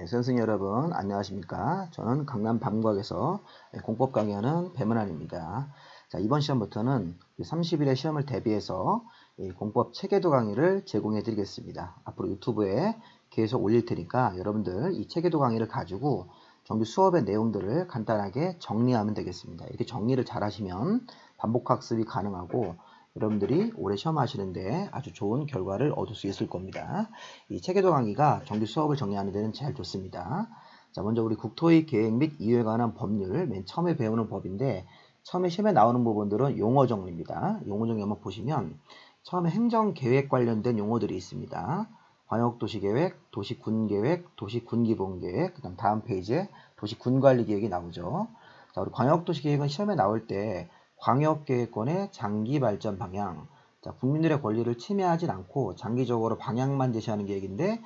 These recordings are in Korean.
네, 선생 여러분 안녕하십니까? 저는 강남 밤과학에서 공법 강의하는 배문환입니다. 자, 이번 시험부터는 30일의 시험을 대비해서 이 공법 체계도 강의를 제공해 드리겠습니다. 앞으로 유튜브에 계속 올릴 테니까 여러분들 이 체계도 강의를 가지고 정규 수업의 내용들을 간단하게 정리하면 되겠습니다. 이렇게 정리를 잘 하시면 반복 학습이 가능하고 여러분들이 올해 시험 하시는데 아주 좋은 결과를 얻을 수 있을 겁니다. 이 체계도 강의가 정규 수업을 정리하는 데는 제일 좋습니다. 자, 먼저 우리 국토의 계획 및 이유에 관한 법률 맨 처음에 배우는 법인데 처음에 시험에 나오는 부분들은 용어 정리입니다. 용어 정리 한번 보시면 처음에 행정 계획 관련된 용어들이 있습니다. 광역도시계획, 도시군계획, 도시군기본계획, 그 다음 다음 페이지에 도시군관리계획이 나오죠. 자, 우리 광역도시계획은 시험에 나올 때 광역계획권의 장기 발전 방향, 자, 국민들의 권리를 침해하진 않고 장기적으로 방향만 제시하는 계획인데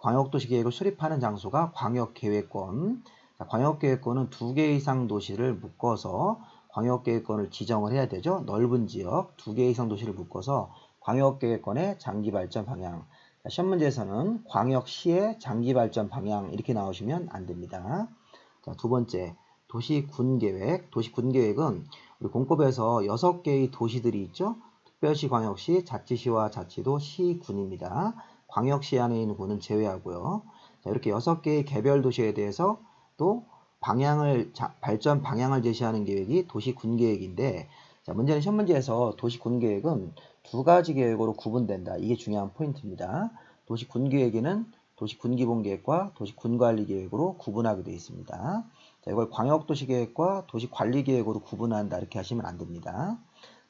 광역도시 계획을 수립하는 장소가 광역계획권. 자, 광역계획권은 두 개 이상 도시를 묶어서 광역계획권을 지정을 해야 되죠. 넓은 지역 두 개 이상 도시를 묶어서 광역계획권의 장기 발전 방향. 자, 시험 문제에서는 광역시의 장기 발전 방향 이렇게 나오시면 안 됩니다. 자, 두 번째 도시군 계획. 도시군 계획은 공법에서 6개의 도시들이 있죠. 특별시, 광역시, 자치시와 자치도, 시 군입니다. 광역시 안에 있는 군은 제외하고요. 자, 이렇게 6개의 개별 도시에 대해서 또 방향을 자, 발전 방향을 제시하는 계획이 도시군 계획인데 자, 문제는 시험 문제에서 도시군 계획은 두 가지 계획으로 구분된다. 이게 중요한 포인트입니다. 도시군 계획에는 도시군기본 계획과 도시군관리 계획으로 구분하게 되어 있습니다. 자, 이걸 광역도시계획과 도시관리계획으로 구분한다 이렇게 하시면 안 됩니다.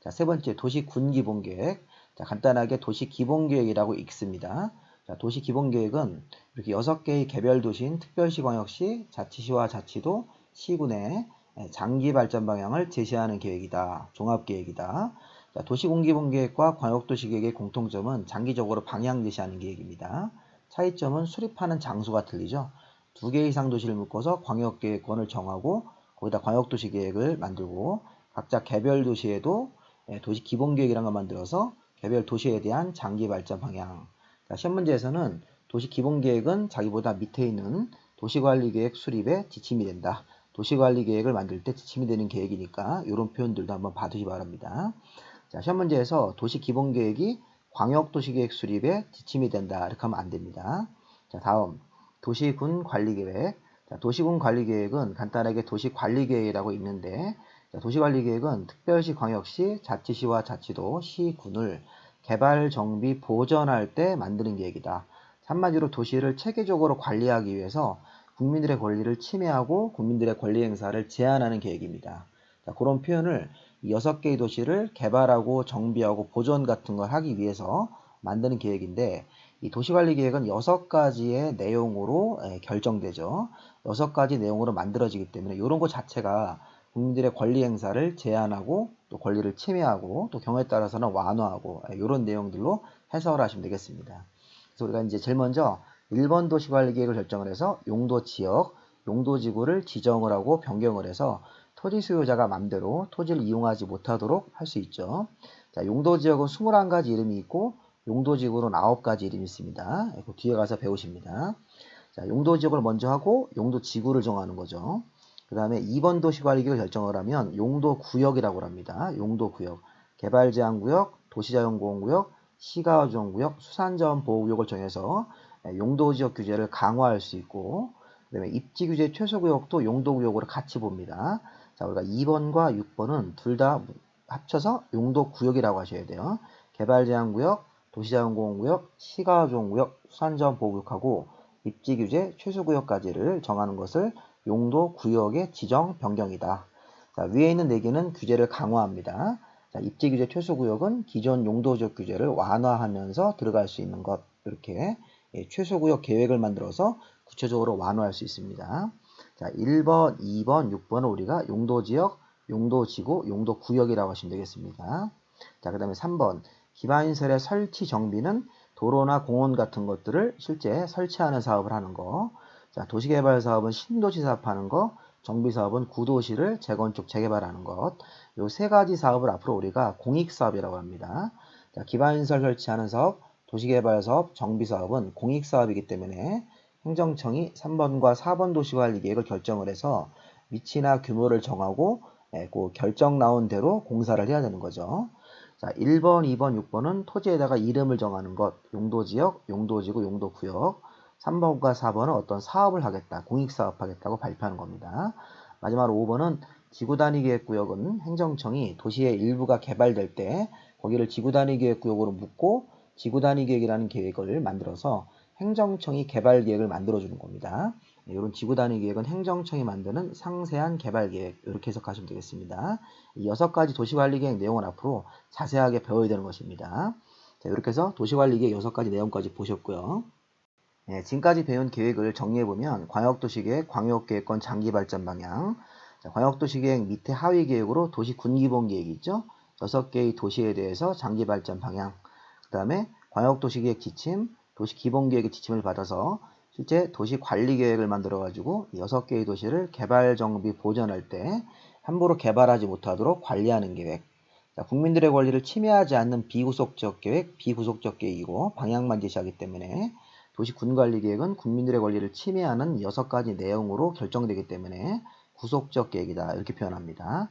자, 세 번째 도시군기본계획. 자, 간단하게 도시기본계획이라고 읽습니다. 자, 도시기본계획은 이렇게 여섯 개의 개별 도시인 특별시, 광역시, 자치시와 자치도, 시군의 장기 발전 방향을 제시하는 계획이다. 종합계획이다. 자, 도시공기본계획과 광역도시계획의 공통점은 장기적으로 방향 제시하는 계획입니다. 차이점은 수립하는 장소가 틀리죠. 두 개 이상 도시를 묶어서 광역계획권을 정하고 거기다 광역도시 계획을 만들고 각자 개별 도시에도 예, 도시 기본 계획이라는 걸 만들어서 개별 도시에 대한 장기 발전 방향. 그러니까 시험 문제에서는 도시 기본 계획은 자기보다 밑에 있는 도시 관리 계획 수립에 지침이 된다. 도시 관리 계획을 만들 때 지침이 되는 계획이니까 이런 표현들도 한번 봐두시 기 바랍니다. 자, 시험 문제에서 도시 기본 계획이 광역 도시 계획 수립에 지침이 된다. 이렇게 하면 안 됩니다. 자, 다음 도시군 관리계획. 자, 도시군 관리계획은 간단하게 도시관리계획이라고 읽는데 자, 도시관리계획은 특별시, 광역시, 자치시와 자치도, 시군을 개발, 정비, 보전할 때 만드는 계획이다. 한마디로 도시를 체계적으로 관리하기 위해서 국민들의 권리를 침해하고 국민들의 권리 행사를 제한하는 계획입니다. 자, 그런 표현을 여섯 개의 도시를 개발하고 정비하고 보존 같은 걸 하기 위해서 만드는 계획인데 이 도시관리 계획은 여섯 가지의 내용으로 예, 결정되죠. 여섯 가지 내용으로 만들어지기 때문에 이런 것 자체가 국민들의 권리 행사를 제한하고 또 권리를 침해하고 또 경우에 따라서는 완화하고 이런 예, 내용들로 해석을 하시면 되겠습니다. 그래서 우리가 이제 제일 먼저 1번 도시관리 계획을 결정을 해서 용도 지역, 용도 지구를 지정을 하고 변경을 해서 토지 수요자가 맘대로 토지를 이용하지 못하도록 할 수 있죠. 자, 용도 지역은 21가지 이름이 있고 용도지구로는 9가지 이름이 있습니다. 그 뒤에 가서 배우십니다. 자, 용도지역을 먼저 하고 용도지구를 정하는 거죠. 그 다음에 2번 도시관리계획 결정을 하면 용도구역이라고 합니다. 용도구역, 개발제한구역, 도시자연보호구역, 시가조정구역, 수산자원보호구역을 정해서 용도지역 규제를 강화할 수 있고 그 다음에 입지규제 최소구역도 용도구역으로 같이 봅니다. 자, 우리가 2번과 6번은 둘 다 합쳐서 용도구역이라고 하셔야 돼요. 개발제한구역, 도시자원보호구역, 시가조정구역, 수산자원 보호구역하고 입지규제 최소구역까지를 정하는 것을 용도 구역의 지정 변경이다. 자, 위에 있는 4개는 규제를 강화합니다. 자, 입지규제 최소구역은 기존 용도지역 규제를 완화하면서 들어갈 수 있는 것 이렇게 예, 최소구역 계획을 만들어서 구체적으로 완화할 수 있습니다. 자, 1번, 2번, 6번은 우리가 용도지역, 용도지구, 용도구역이라고 하시면 되겠습니다. 자, 그 다음에 3번 기반시설의 설치 정비는 도로나 공원 같은 것들을 실제 설치하는 사업을 하는 거. 자, 도시개발 사업은 신도시 사업하는 거, 정비 사업은 구도시를 재건축, 재개발하는 것. 요 세 가지 사업을 앞으로 우리가 공익 사업이라고 합니다. 자, 기반시설 설치하는 사업, 도시개발 사업, 정비 사업은 공익 사업이기 때문에 행정청이 3번과 4번 도시관리 계획을 결정을 해서 위치나 규모를 정하고 예, 그 결정 나온 대로 공사를 해야 되는 거죠. 자, 1번, 2번, 6번은 토지에다가 이름을 정하는 것, 용도지역, 용도지구, 용도구역. 3번과 4번은 어떤 사업을 하겠다, 공익사업 하겠다고 발표하는 겁니다. 마지막으로 5번은 지구단위 계획구역은 행정청이 도시의 일부가 개발될 때 거기를 지구단위 계획구역으로 묶고 지구단위 계획이라는 계획을 만들어서 행정청이 개발 계획을 만들어주는 겁니다. 네, 이런 지구 단위 계획은 행정청이 만드는 상세한 개발 계획 이렇게 해석하시면 되겠습니다. 이 여섯 가지 도시관리 계획 내용은 앞으로 자세하게 배워야 되는 것입니다. 자, 이렇게 해서 도시관리 계획 여섯 가지 내용까지 보셨고요. 네, 지금까지 배운 계획을 정리해 보면 광역도시계획, 광역계획권 장기발전 방향, 자, 광역도시계획 밑에 하위 계획으로 도시 군기본 계획이 있죠. 여섯 개의 도시에 대해서 장기발전 방향, 그 다음에 광역도시계획 지침, 도시기본계획의 지침을 받아서 실제 도시 관리 계획을 만들어 가지고 여섯 개의 도시를 개발 정비 보전할 때 함부로 개발하지 못하도록 관리하는 계획, 자, 국민들의 권리를 침해하지 않는 비구속적 계획, 비구속적 계획이고 방향만 제시하기 때문에 도시 군관리 계획은 국민들의 권리를 침해하는 여섯 가지 내용으로 결정되기 때문에 구속적 계획이다 이렇게 표현합니다.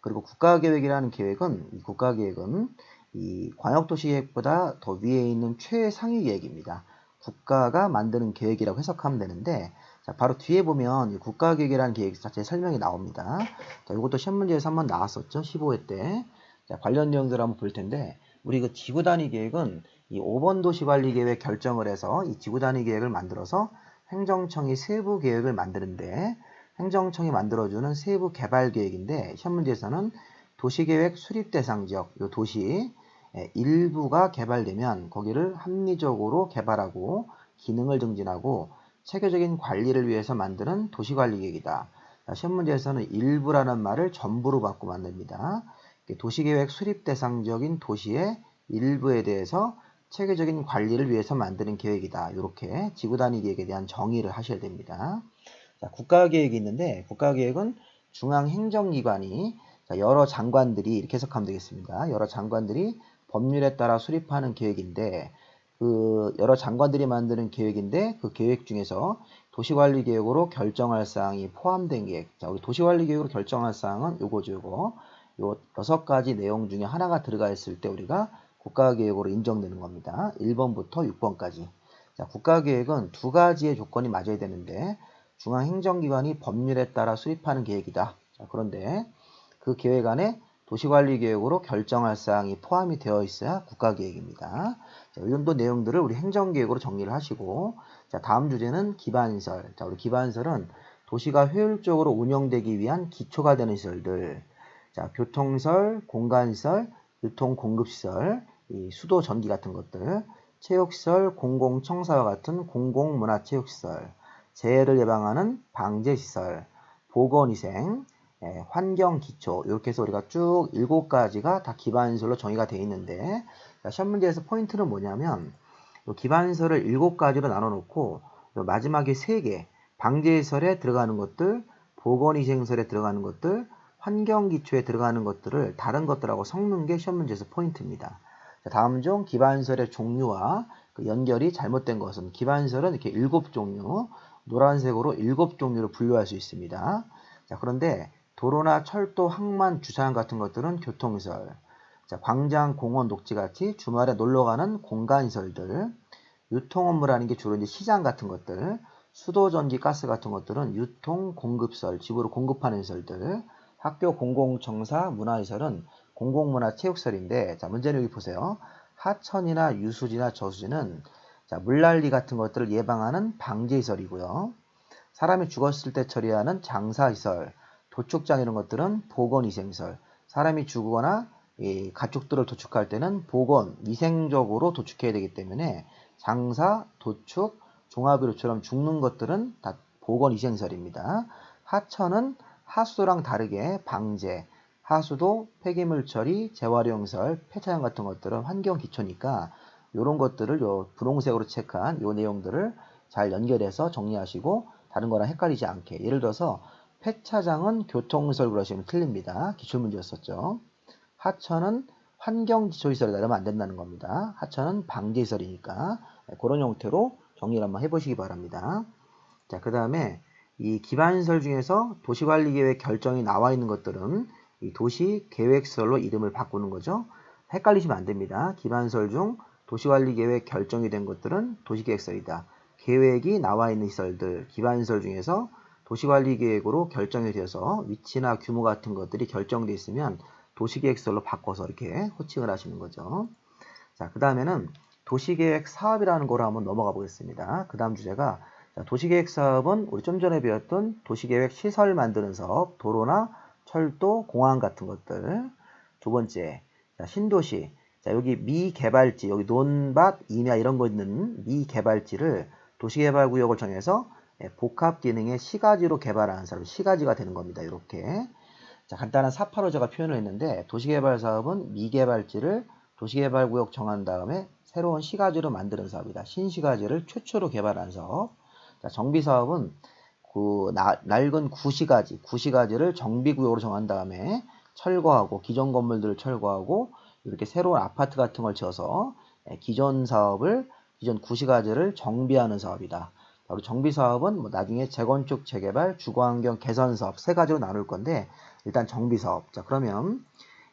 그리고 국가계획이라는 계획은 이 국가계획은 이 광역도시 계획보다 더 위에 있는 최상위 계획입니다. 국가가 만드는 계획이라고 해석하면 되는데 자, 바로 뒤에 보면 이 국가 계획이라는 계획 자체 설명이 나옵니다. 자, 이것도 시험 문제에서 한번 나왔었죠. 15회 때. 자, 관련 내용들을 한번 볼 텐데 우리 그 지구 단위 계획은 이 5번 도시 관리 계획 결정을 해서 이 지구 단위 계획을 만들어서 행정청이 세부 계획을 만드는데 행정청이 만들어주는 세부 개발 계획인데 시험 문제에서는 도시계획 수립 대상 지역, 이 도시 일부가 개발되면 거기를 합리적으로 개발하고 기능을 증진하고 체계적인 관리를 위해서 만드는 도시관리계획이다. 시험 문제에서는 일부라는 말을 전부로 바꾸 만듭니다. 도시계획 수립 대상적인 도시의 일부에 대해서 체계적인 관리를 위해서 만드는 계획이다. 이렇게 지구단위 계획에 대한 정의를 하셔야 됩니다. 자, 국가계획이 있는데 국가계획은 중앙행정기관이 여러 장관들이 이렇게 해석하면 되겠습니다. 여러 장관들이 법률에 따라 수립하는 계획인데 그 여러 장관들이 만드는 계획인데 그 계획 중에서 도시관리 계획으로 결정할 사항이 포함된 계획. 자, 우리 도시관리 계획으로 결정할 사항은 요거죠, 요거. 요 여섯 가지 내용 중에 하나가 들어가 있을 때 우리가 국가계획으로 인정되는 겁니다. 1번부터 6번까지. 자, 국가계획은 두 가지의 조건이 맞아야 되는데 중앙행정기관이 법률에 따라 수립하는 계획이다. 자, 그런데 그 계획 안에 도시관리계획으로 결정할 사항이 포함이 되어 있어야 국가계획입니다. 자, 이 정도 내용들을 우리 행정계획으로 정리를 하시고 자, 다음 주제는 기반시설. 자, 우리 기반시설은 도시가 효율적으로 운영되기 위한 기초가 되는 시설들. 자, 교통시설, 공간시설, 유통공급시설, 이 수도 전기 같은 것들, 체육시설, 공공청사와 같은 공공문화체육시설, 재해를 예방하는 방제시설, 보건위생, 예, 환경 기초 이렇게 해서 우리가 쭉 일곱 가지가 다 기반시설로 정의가 되어 있는데 자, 시험 문제에서 포인트는 뭐냐면 기반시설을 일곱 가지로 나눠 놓고 마지막에 세 개 방제시설에 들어가는 것들 보건위생시설에 들어가는 것들 환경 기초에 들어가는 것들을 다른 것들하고 섞는 게 시험 문제에서 포인트입니다. 자, 다음 중 기반시설의 종류와 그 연결이 잘못된 것은 기반시설은 이렇게 일곱 종류 노란색으로 일곱 종류로 분류할 수 있습니다. 자, 그런데 도로나 철도, 항만, 주차장 같은 것들은 교통시설, 자, 광장, 공원, 녹지같이 주말에 놀러가는 공간시설들, 유통업무라는 게 주로 이제 시장 같은 것들, 수도, 전기, 가스 같은 것들은 유통, 공급설, 집으로 공급하는 시설들, 학교, 공공청사, 문화시설은 공공문화 체육시설인데, 자, 문제는 여기 보세요. 하천이나 유수지나 저수지는 자, 물난리 같은 것들을 예방하는 방제시설이고요. 사람이 죽었을 때 처리하는 장사시설, 도축장 이런 것들은 보건 위생시설, 사람이 죽거나 이 가축들을 도축할 때는 보건, 위생적으로 도축해야 되기 때문에 장사, 도축, 종합의료처럼 죽는 것들은 다 보건 위생시설입니다. 하천은 하수랑 다르게 방제, 하수도, 폐기물 처리, 재활용설, 폐차장 같은 것들은 환경 기초니까 이런 것들을 요 분홍색으로 체크한 요 내용들을 잘 연결해서 정리하시고 다른 거랑 헷갈리지 않게 예를 들어서 폐차장은 교통시설 그러시면 틀립니다. 기출문제였었죠. 하천은 환경기초시설에 나가면 안 된다는 겁니다. 하천은 방제시설이니까 그런 형태로 정리를 한번 해보시기 바랍니다. 자, 그 다음에 이 기반시설 중에서 도시관리계획 결정이 나와 있는 것들은 이 도시계획설로 이름을 바꾸는 거죠. 헷갈리시면 안 됩니다. 기반시설 중 도시관리계획 결정이 된 것들은 도시계획설이다. 계획이 나와 있는 시설들, 기반시설 중에서 도시관리계획으로 결정이 되어서 위치나 규모 같은 것들이 결정돼 있으면 도시계획설로 바꿔서 이렇게 호칭을 하시는 거죠. 자, 그 다음에는 도시계획 사업이라는 거로 한번 넘어가 보겠습니다. 그 다음 주제가 자, 도시계획 사업은 우리 좀 전에 배웠던 도시계획 시설 만드는 사업, 도로나 철도, 공항 같은 것들. 두 번째, 자, 신도시. 자, 여기 미개발지, 여기 논밭, 임야 이런 거 있는 미개발지를 도시개발구역을 정해서 예, 복합 기능의 시가지로 개발하는 사람, 시가지가 되는 겁니다. 이렇게. 자, 간단한 사파로 제가 표현을 했는데 도시개발 사업은 미개발지를 도시개발구역 정한 다음에 새로운 시가지로 만드는 사업이다. 신시가지를 최초로 개발한 사업. 자, 정비사업은 그 나, 낡은 구시가지, 구시가지를 정비구역으로 정한 다음에 철거하고 기존 건물들을 철거하고 이렇게 새로운 아파트 같은 걸 지어서 예, 기존 사업을 기존 구시가지를 정비하는 사업이다. 바로 정비 사업은 뭐 나중에 재건축, 재개발, 주거환경 개선 사업 세 가지로 나눌 건데 일단 정비 사업. 자 그러면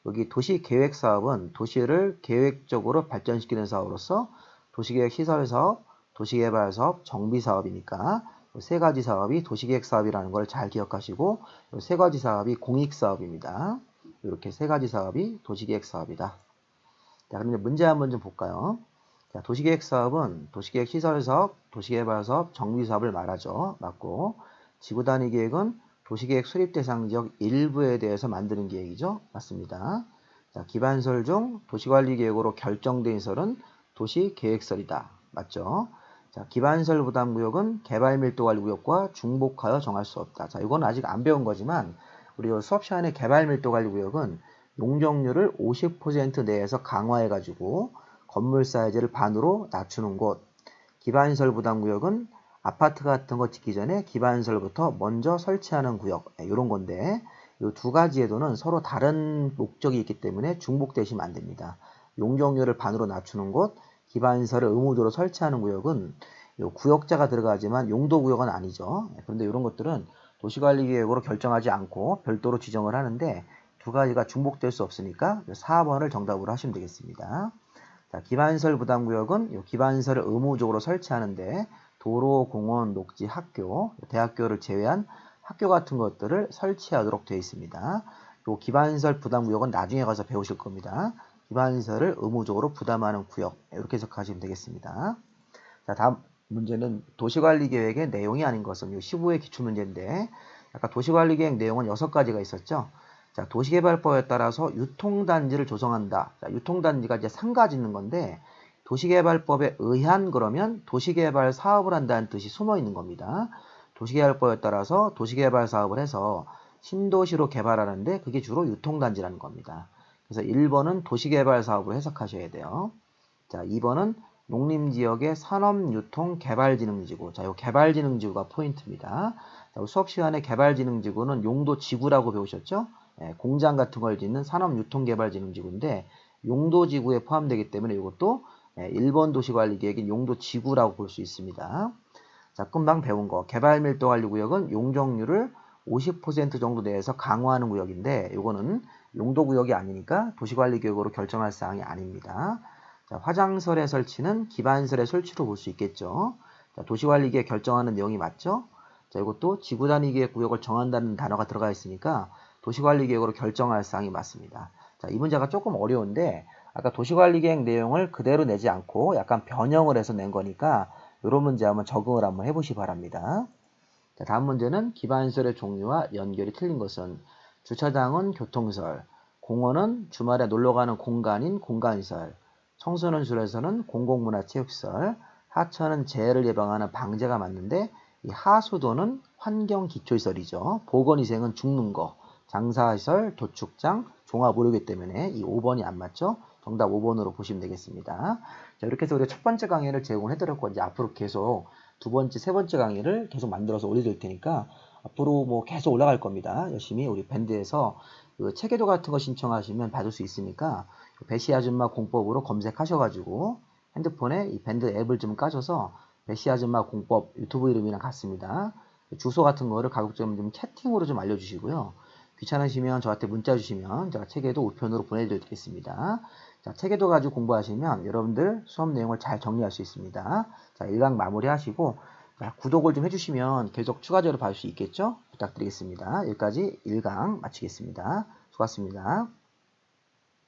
여기 도시 계획 사업은 도시를 계획적으로 발전시키는 사업으로서 도시계획 시설 사업, 도시개발 사업, 정비 사업이니까 세 가지 사업이 도시계획 사업이라는 걸 잘 기억하시고 세 가지 사업이 공익 사업입니다. 이렇게 세 가지 사업이 도시계획 사업이다. 자, 그럼 이제 문제 한번 좀 볼까요? 자, 도시계획 사업은 도시계획 시설 사업, 도시개발 사업, 정비 사업을 말하죠. 맞고 지구 단위 계획은 도시계획 수립 대상 지역 일부에 대해서 만드는 계획이죠. 맞습니다. 자, 기반설 중 도시관리 계획으로 결정된 설은 도시계획설이다. 맞죠? 자, 기반설 부담 구역은 개발 밀도 관리 구역과 중복하여 정할 수 없다. 자, 이건 아직 안 배운 거지만 우리 수업 시간에 개발 밀도 관리 구역은 용적률을 50% 내에서 강화해 가지고 건물 사이즈를 반으로 낮추는 곳. 기반시설 부담 구역은 아파트 같은 거 짓기 전에 기반시설부터 먼저 설치하는 구역. 이런 네, 건데 이 두 가지에도는 서로 다른 목적이 있기 때문에 중복되시면 안 됩니다. 용적률을 반으로 낮추는 곳, 기반시설을 의무적으로 설치하는 구역은 구역자가 들어가지만 용도 구역은 아니죠. 네, 그런데 이런 것들은 도시관리계획으로 결정하지 않고 별도로 지정을 하는데 두 가지가 중복될 수 없으니까 4번을 정답으로 하시면 되겠습니다. 자, 기반시설 부담구역은 기반시설을 의무적으로 설치하는데 도로, 공원, 녹지, 학교, 대학교를 제외한 학교 같은 것들을 설치하도록 되어 있습니다. 요 기반시설 부담구역은 나중에 가서 배우실 겁니다. 기반시설을 의무적으로 부담하는 구역 이렇게 해석하시면 되겠습니다. 자 다음 문제는 도시관리계획의 내용이 아닌 것은 요 15의 기출문제인데 아까 도시관리계획 내용은 6가지가 있었죠. 자, 도시개발법에 따라서 유통단지를 조성한다. 자, 유통단지가 이제 상가 짓는 건데 도시개발법에 의한 그러면 도시개발 사업을 한다는 뜻이 숨어 있는 겁니다. 도시개발법에 따라서 도시개발 사업을 해서 신도시로 개발하는데 그게 주로 유통단지라는 겁니다. 그래서 1번은 도시개발 사업으로 해석하셔야 돼요. 자, 2번은 농림지역의 산업유통개발진흥지구. 자, 이 개발진흥지구가 포인트입니다. 자, 수업 시간에 개발진흥지구는 용도지구라고 배우셨죠? 예, 공장 같은 걸 짓는 산업유통개발진흥지구인데 용도지구에 포함되기 때문에 이것도 예, 일본 도시관리계획인 용도지구라고 볼 수 있습니다. 자, 금방 배운 거 개발밀도관리구역은 용적률을 50% 정도 내에서 강화하는 구역인데 이거는 용도구역이 아니니까 도시관리계획으로 결정할 사항이 아닙니다. 자, 화장설의 설치는 기반설의 설치로 볼 수 있겠죠. 자, 도시관리계획 결정하는 내용이 맞죠? 자, 이것도 지구단위계획 구역을 정한다는 단어가 들어가 있으니까 도시관리계획으로 결정할 사항이 맞습니다. 자, 이 문제가 조금 어려운데 아까 도시관리계획 내용을 그대로 내지 않고 약간 변형을 해서 낸 거니까 이런 문제 한번 적응을 한번 해보시 기 바랍니다. 자, 다음 문제는 기반시설의 종류와 연결이 틀린 것은 주차장은 교통설, 공원은 주말에 놀러가는 공간인 공간시설, 청소년실에서는 공공문화체육시설, 하천은 재해를 예방하는 방제가 맞는데 이 하수도는 환경기초시설이죠. 보건위생은 죽는 거, 장사시설, 도축장, 종합 의료기 때문에 이 5번이 안 맞죠? 정답 5번으로 보시면 되겠습니다. 자, 이렇게 해서 우리가 첫 번째 강의를 제공해 드렸고 이제 앞으로 계속 두 번째, 세 번째 강의를 계속 만들어서 올려드릴 테니까 앞으로 뭐 계속 올라갈 겁니다. 열심히 우리 밴드에서 그 체계도 같은 거 신청하시면 받을 수 있으니까 배시 아줌마 공법으로 검색하셔가지고 핸드폰에 이 밴드 앱을 좀 까셔서 배시 아줌마 공법 유튜브 이름이랑 같습니다. 주소 같은 거를 가급적 좀 채팅으로 좀 알려주시고요. 귀찮으시면 저한테 문자 주시면 제가 책에도 우편으로 보내드리겠습니다. 자, 책에도 가지고 공부하시면 여러분들 수업 내용을 잘 정리할 수 있습니다. 자, 1강 마무리 하시고 자, 구독을 좀 해주시면 계속 추가적으로 봐줄 수 있겠죠? 부탁드리겠습니다. 여기까지 1강 마치겠습니다. 수고하셨습니다.